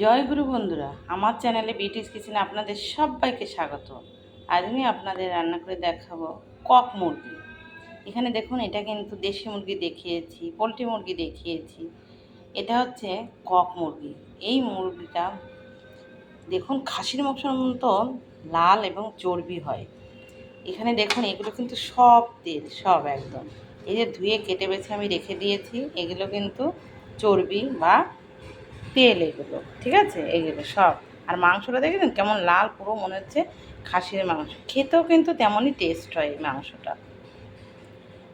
জয় গুরু বন্ধুরা, আমার চ্যানেলে বিটিস কিচেনে আপনাদের সবাইকে স্বাগত। আজ আমি আপনাদের রান্না করে দেখাবো কক মুরগি। এখানে দেখুন, এটা কিন্তু দেশি মুরগি দেখিয়েছি, পোলট্রি মুরগি দেখিয়েছি। এটা হচ্ছে কক মুরগি। এই মুরগিটা দেখুন, খাসির মাংসের মতো লাল এবং চর্বি হয়। এখানে দেখুন, এগুলো কিন্তু সব তেল, সব একদম। এই যে ধুয়ে কেটে বেছে আমি রেখে দিয়েছি, এগুলো কিন্তু চর্বি বা তেল এগুলো, ঠিক আছে? এগুলো সব। আর মাংসটা দেখেছেন কেমন লাল পুরো মনে হচ্ছে খাসির মাংস। খেতেও কিন্তু তেমনই টেস্ট হয় এই মাংসটা।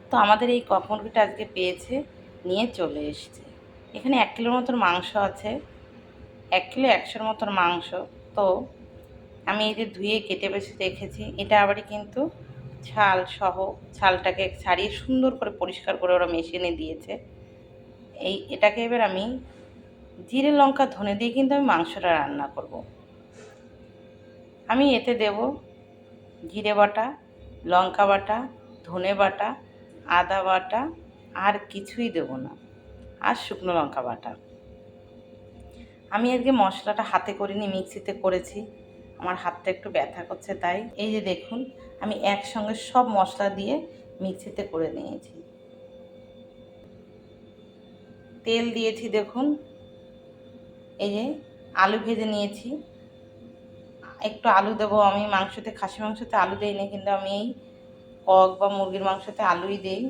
তো আমাদের এই কক মুরগিটা আজকে পেয়েছে, নিয়ে চলে এসেছে। এখানে এক কিলোর মতন মাংস আছে, এক কিলো একশোর মতন মাংস। তো আমি এই যে ধুয়ে কেটে বেছে রেখেছি, এটা আবারই কিন্তু ছাল সহ ছালটাকে ছাড়িয়ে সুন্দর করে পরিষ্কার করে ওরা মেশিনে দিয়েছে। এই এটাকে এবার আমি জিরে লঙ্কা ধনে দিয়ে কিন্তু আমি মাংসটা রান্না করব। আমি এতে দেব জিরে বাটা, লঙ্কা বাটা, ধনে বাটা, আদা বাটা, আর কিছুই দেব না, আর শুকনো লঙ্কা বাটা। আমি আজকে মশলাটা হাতে করিনি, মিক্সিতে করেছি। আমার হাতটা একটু ব্যথা করছে, তাই এই যে দেখুন, আমি একসঙ্গে সব মশলা দিয়ে মিক্সিতে করে নিয়েছি। তেল দিয়েছি, দেখুন এই যে আলু ভেজে নিয়েছি। একটু আলু দেবো আমি মাংসতে খাসি মাংসতে আলু দিই না, কিন্তু আমি এই কক বা মুরগির মাংসতে আলুই দিই।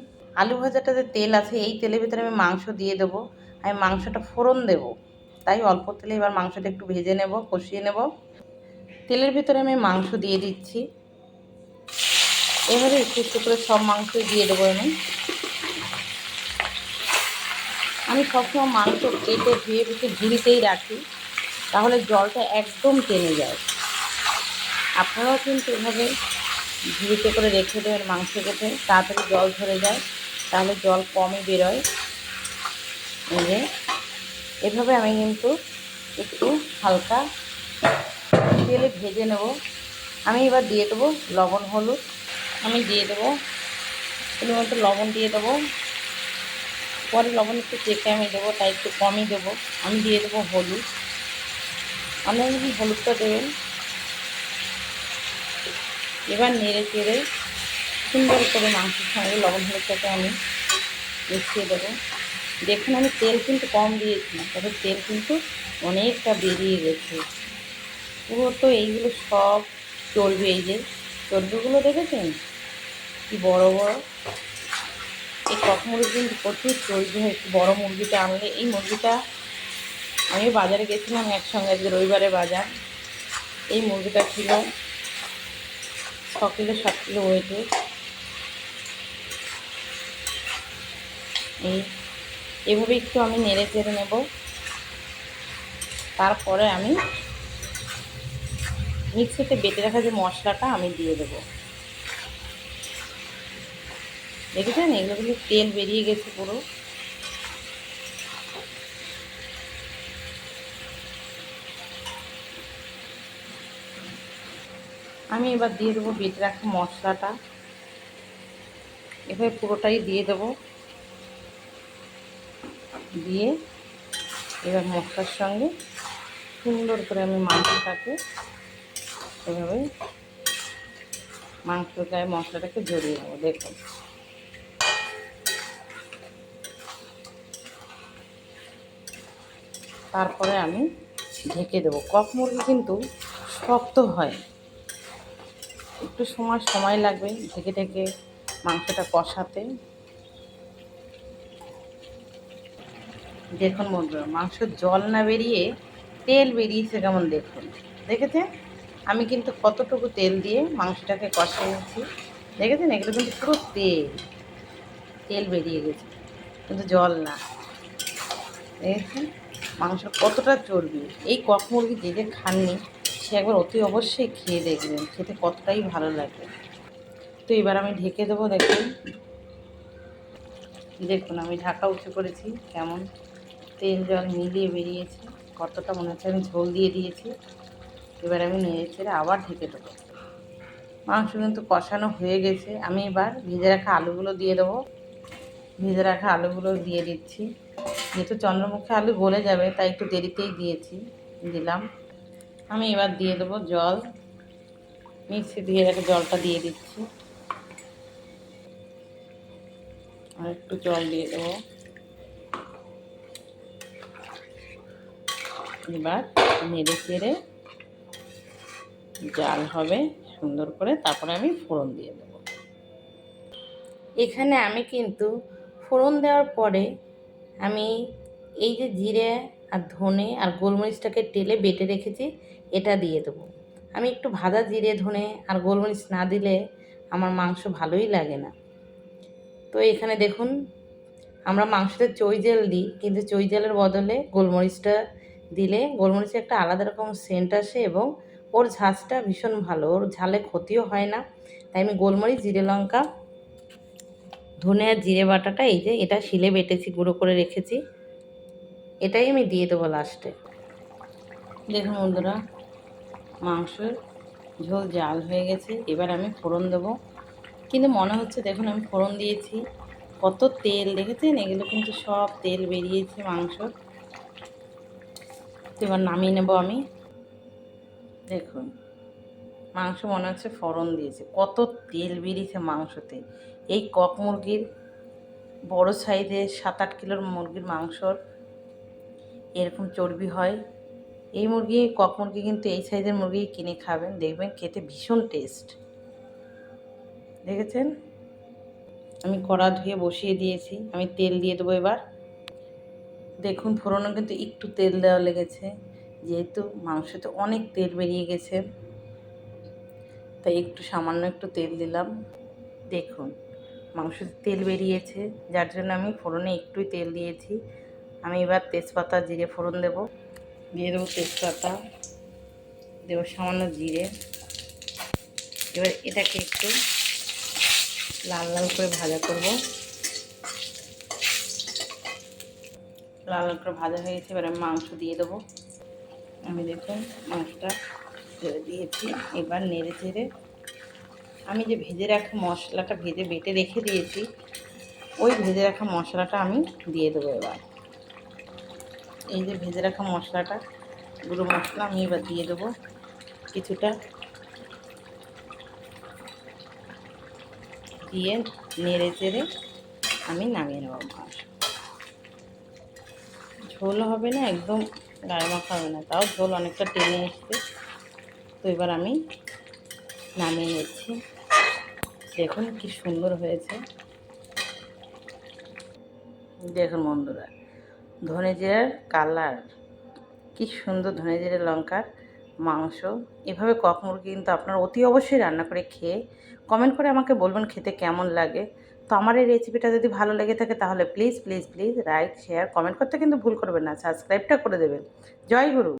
আলু ভাজাটাতে তেল আছে, এই তেলের ভিতরে আমি মাংস দিয়ে দেবো। আমি মাংসটা ফোড়ন দেব। তাই অল্প তেলে এবার মাংসটা একটু ভেজে নেব, কষিয়ে নেব। তেলের ভিতরে আমি মাংস দিয়ে দিচ্ছি। এবারে একটু একটু করে সব মাংসই দিয়ে দেবো আমি। আমি সবসময় মাংস কেটে ধুয়ে বুঝে ঝুড়িতেই রাখি, তাহলে জলটা একদম টেনে যায়। আপনারাও কিন্তু এভাবে ঝুড়িতে করে রেখে দেবেন মাংস কেটে, তাড়াতাড়ি জল ধরে যায়, তাহলে জল কমই বেরোয়। যে, এভাবে আমি কিন্তু একটু হালকা তেলে ভেজে নেব। আমি এবার দিয়ে দেবো লবণ, হলুদ। আমি দিয়ে দেবো মতো লবণ দিয়ে দেবো। পরে লবণ একটু চেখে আমি দেবো, তাই একটু কমই দেবো। আমি দিয়ে দেবো হলুদ। আপনারা যদি হলুদটা দেবেন, এবার নেড়ে চেড়ে সুন্দর করে মাংসের সঙ্গে লবণ হলুদটাকে আমি মিশিয়ে দেবো। দেখুন, আমি তেল কিন্তু কম দিয়েছি, তবে তেল কিন্তু অনেকটা বেরিয়ে গেছে। পুরো তো এইগুলো সব চর্বি এই যে চর্বিগুলো দেখেছেন? কি বড় বড় এই কক মুরগি কিন্তু প্রচুর হয় একটু বড়ো মুরগিটা আনলে। এই মুরগিটা আমি বাজারে গেছিলাম একসঙ্গে আজকে রবিবারে বাজার। এই মুরগিটা ছিল ছ কিলো, সাত কিলো ওয়েটে এই, এভাবে একটু আমি নেড়ে চেড়ে নেব। তারপরে আমি মিক্সিতে বেটে রাখা যে মশলাটা আমি দিয়ে দেবো। দেখেছেন? এগুলো কিন্তু তেল বেরিয়ে গেছে পুরো। আমি এবার দিয়ে দেবো বেটে রাখা মশলাটা। এভাবে পুরোটাই দিয়ে দেবো। দিয়ে এবার মশলার সঙ্গে সুন্দর করে আমি মাংসটাকে এভাবে মাংসের গায়ে মশলাটাকে জড়িয়ে নেব। দেখুন। তারপরে আমি ঢেকে দেবো। কক মুরগি কিন্তু শক্ত হয়। একটু সময় সময় লাগবে ঢেকে ঢেকে মাংসটা কষাতে। দেখুন বন্ধুরা, মাংসের জল না বেরিয়ে তেল বেরিয়েছে কেমন দেখুন। দেখেছেন? আমি কিন্তু কতটুকু তেল দিয়ে মাংসটাকে কষিয়েছি। দেখেছেন? এগুলো কিন্তু পুরো তেল। তেল বেরিয়ে গেছে। কিন্তু জল না। দেখেছেন? মাংস কতটা চর্বি? এই কক মুরগি যে যে খাননি, সে একবার অতি অবশ্যই খেয়ে দেখবেন, খেতে কতটাই ভালো লাগে। তো এবার আমি ঢেকে দেবো, দেখুন। দেখুন, আমি ঢাকা উঁচু করেছি, কেমন তেল জল মিলিয়ে বেরিয়েছে, কতটা মনে হচ্ছে আমি ঝোল দিয়ে দিয়েছি। এবার আমি নেড়ে ছেড়ে আবার ঢেকে দেবো। মাংস কিন্তু কষানো হয়ে গেছে, আমি এবার ভেজে রাখা আলুগুলো দিয়ে দেবো। ভেজে রাখা আলুগুলো দিয়ে দিচ্ছি। যেহেতু চন্দ্রমুখী আলু গলে যাবে, তাই একটু দেরিতেই দিয়েছি, দিলাম। আমি এবার দিয়ে দেবো জল। মিক্সি দিয়ে রেখে জলটা দিয়ে দিচ্ছি। আর একটু জল দিয়ে দেবো। এবার নেড়ে চেড়ে জাল হবে সুন্দর করে, তারপরে আমি ফোড়ন দিয়ে দেবো। এখানে আমি কিন্তু ফোড়ন দেওয়ার পরে আমি এই যে জিরে আর ধনে আর গোলমরিচটাকে টেলে বেটে রেখেছি, এটা দিয়ে দেবো। আমি একটু ভাজা জিরে, ধনে আর গোলমরিচ না দিলে আমার মাংস ভালোই লাগে না। তো এখানে দেখুন, আমরা মাংসতে চই জেল দিই, কিন্তু চই জেলের বদলে গোলমরিচটা দিলে গোলমরিচের একটা আলাদা রকম সেন্ট আসে এবং ওর ঝাঁজটা ভীষণ ভালো, ওর ঝালে ক্ষতিও হয় না। তাই আমি গোলমরিচ, জিরে লঙ্কা ধনে আর জিরে বাটাটা, এই যে এটা শিলে বেটেছি, গুঁড়ো করে রেখেছি। এটাই আমি দিয়ে দেবো লাস্টে দেখুন বন্ধুরা, মাংসের ঝোল জাল হয়ে গেছে, এবার আমি ফোড়ন দেবো। কিন্তু মনে হচ্ছে, দেখুন আমি ফোড়ন দিয়েছি, কত তেল, দেখেছেন? এগুলো কিন্তু সব তেল বেরিয়েছে মাংসর। তো এবার নামিয়ে নেব আমি। দেখুন, মাংস মনে হচ্ছে ফোড়ন দিয়েছে, কত তেল বেরিয়েছে মাংসতে। এই কক মুরগির বড় সাইজের সাত আট কিলোর মুরগির মাংসর এরকম চর্বি হয়। এই মুরগি, কক মুরগি কিন্তু এই সাইজের মুরগি কিনে খাবেন, দেখবেন খেতে ভীষণ টেস্ট দেখেছেন? আমি কড়া ধুয়ে বসিয়ে দিয়েছি, আমি তেল দিয়ে দেবো এবার। দেখুন ফোড়নে কিন্তু একটু তেল দেওয়া লেগেছে, যেহেতু মাংসতে অনেক তেল বেরিয়ে গেছে। তাই একটু সামান্য একটু তেল দিলাম। দেখুন। মাংসতে তেল বেরিয়েছে, যার জন্য আমি ফোড়নে একটুই তেল দিয়েছি। আমি এবার তেজপাতা, জিরে, ফোড়ন দেব। দিয়ে দেবো তেজপাতা, দেবো সামান্য জিরে। এবার এটাকে একটু লাল লাল করে ভাজা করব। লাল লাল করে ভাজা হয়ে গেছে, এবার আমি মাংস দিয়ে দেবো। আমি দেখুন মাংসটা দিয়েছি। এবার নেড়ে চেড়ে আমি যে ভেজে রাখা মশলাটা ভেজে বেটে রেখে দিয়েছি, ওই ভেজে রাখা মশলাটা আমি দিয়ে দেবো এবার। এই যে ভেজে রাখা মশলাটা, গুঁড়ো মশলা আমি এবার দিয়ে দেবো কিছুটা। দিয়ে নেড়ে চেড়ে আমি নামিয়ে নেব মাংস ঝোল হবে না, একদম গায়ে মাখা হবে না, তাও ঝোল অনেকটা টেনে এসছে। তো এবার আমি নামিয়ে নিচ্ছি। দেখুন কি সুন্দর হয়েছে। দেখুন বন্ধুরা ধনে জিরার কালার, কি সুন্দর ধনে লঙ্কার মাংস। এভাবে কক মুরগি কিন্তু আপনারা অতি অবশ্যই রান্না করে খেয়ে কমেন্ট করে আমাকে বলবেন খেতে কেমন লাগে। তো আমার এই রেসিপিটা যদি ভালো লেগে থাকে তাহলে please please please like share comment করতে কিন্তু ভুল করবেন না সাবস্ক্রাইবটা করে দেবেন। জয় গুরু!